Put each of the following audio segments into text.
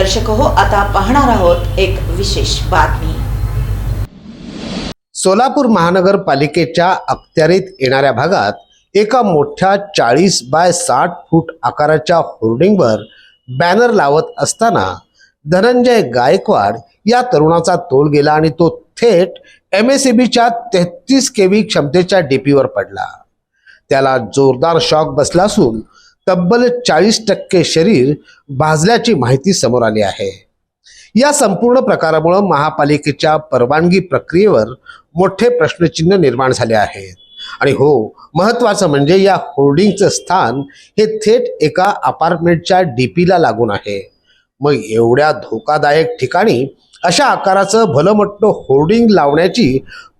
दर्शक हो आता पाहणार आहोत एक विशेष बातमी. सोलापूर महानगरपालिकेच्या अखत्यारीत येणाऱ्या भागात एका मोठ्या चाळीस बाय साठ फूट आकाराच्या होर्डिंगवर बॅनर लावत असताना धनंजय गायकवाड या तरुणाचा तोल गेला आणि तो थेट एम एस बीच्या तेहतीस केव्ही क्षमतेच्या डीपीवर पडला. त्याला जोरदार शॉक बसला असून तब्बल चाळीस टक्के शरीर भाजल्याची माहिती समोर आली आहे. या संपूर्ण प्रकारामुळे महापालिकेच्या परवानगी प्रक्रियेवर मोठे प्रश्नचिन्ह निर्माण झाले आहेत आणि हो महत्वाचं म्हणजे या होर्डिंगचं स्थान हे थेट एका अपार्टमेंटच्या डीपीला लागून आहे. मग एवढ्या धोकादायक ठिकाणी अशा आकाराचं भलं मोठं होर्डिंग लावण्याची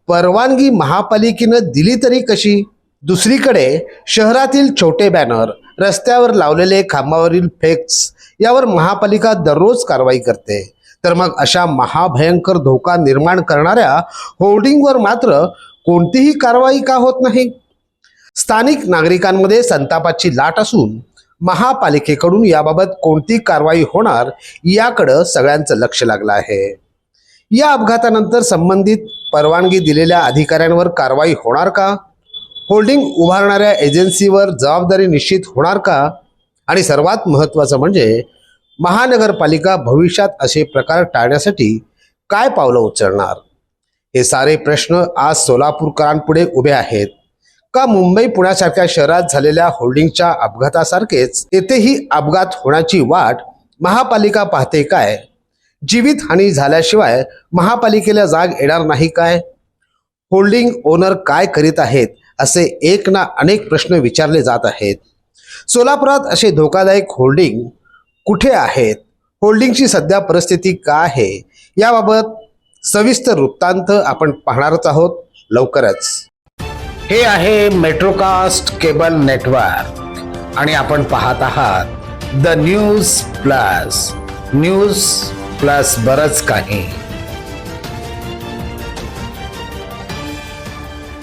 परवानगी महापालिकेनं दिली तरी कशी? दुसरीकडे शहरातील छोटे बॅनर रस्त्यावर लावलेले खांबावरील फेक्स यावर महापालिका दररोज कारवाई करते. तर मग अशा महाभयंकर धोका निर्माण करणाऱ्या होर्डिंगवर मात्र कोणतीही कारवाई का होत नाही? स्थानिक नागरिकांमध्ये संतापाची लाट असून महापालिकेकडून याबाबत कोणती कारवाई होणार याकडं सगळ्यांचं लक्ष लागलं आहे. या अपघातानंतर संबंधित परवानगी दिलेल्या अधिकाऱ्यांवर कारवाई होणार का? होल्डिंग उभारणाऱ्या एजन्सीवर जबाबदारी निश्चित होणार का? आणि सर्वात महत्त्वाचं म्हणजे महानगरपालिका भविष्यात असे प्रकार टाळण्यासाठी काय पावलं उचलणार? हे सारे प्रश्न आज सोलापूरकरांपुढे उभे आहेत. का मुंबई पुण्यासारख्या शहरात झालेल्या होल्डिंगच्या अपघातासारखेच येथेही अपघात होण्याची वाट महापालिका पाहते काय? जीवितहानी झाल्याशिवाय महापालिकेला जाग येणार नाही काय? होल्डिंग ओनर काय करीत आहेत असे एक ना अनेक प्रश्न विचारले जात आहेत. सोलापुरात असे धोकादायक होल्डिंग कुठे आहेत? होल्डिंगची सध्या परिस्थिती काय आहे? याबाबत सविस्तर वृत्तांत आपण पाहणारच आहोत लवकरच. हे आहे मेट्रोकास्ट केबल नेटवर्क आणि आपण पाहत आहात the News Plus. News Plus बरंच काही.